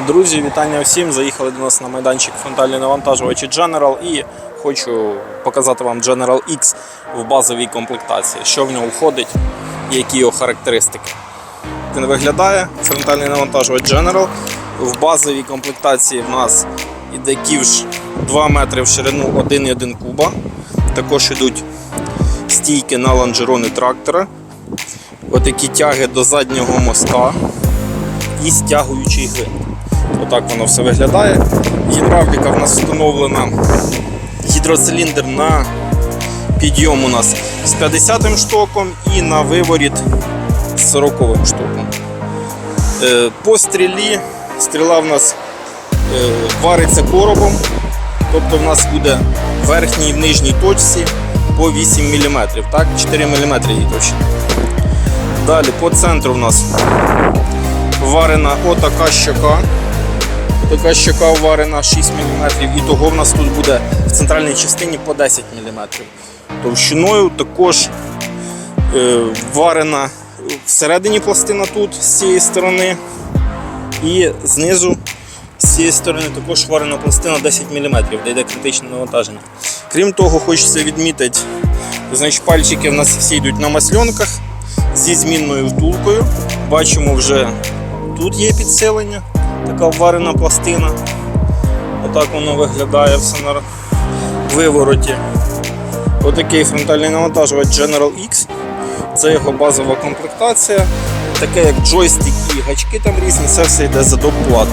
Друзі, вітання всім. Заїхали до нас на майданчик фронтальні навантажувачі General і хочу показати вам General X в базовій комплектації, що в нього входить і які його характеристики. Він виглядає фронтальний навантажувач General. В базовій комплектації в нас іде ківш 2 метри в ширину 1,1 куба. Також йдуть стійки на лонжерони трактора. Отакі тяги до заднього моста і стягуючий гвинт. Отак воно все виглядає. Гідравліка в нас встановлена гідроциліндр на підйом у нас з 50 штоком і на виворіт з 40 штоком. Е, По стрілі стріла в нас е, вариться коробом, тобто в нас буде в верхній і в нижній точці по 8 мм, так? 4 мм її точно. Далі по центру в нас варена отака щока. Така щока варена 6 мм, і того в нас тут буде в центральній частині по 10 мм. Товщиною також е, варена всередині пластина тут з цієї сторони. І знизу з цієї сторони також варена пластина 10 мм, де йде критичне навантаження. Крім того, хочеться відмітити, значить, пальчики в нас всі йдуть на масльонках зі змінною втулкою. Бачимо вже тут є підсилення, така варена пластина. Отак воно виглядає все на вивороті. Отакий фронтальний навантажувач General X. Це його базова комплектація. Таке як джойстик і гачки там різні, це все йде за доплату.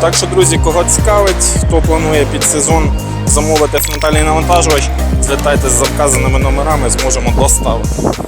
Так що, друзі, кого цікавить, хто планує під сезон замовити фронтальний навантажувач, звертайтеся за вказаними номерами, зможемо доставити.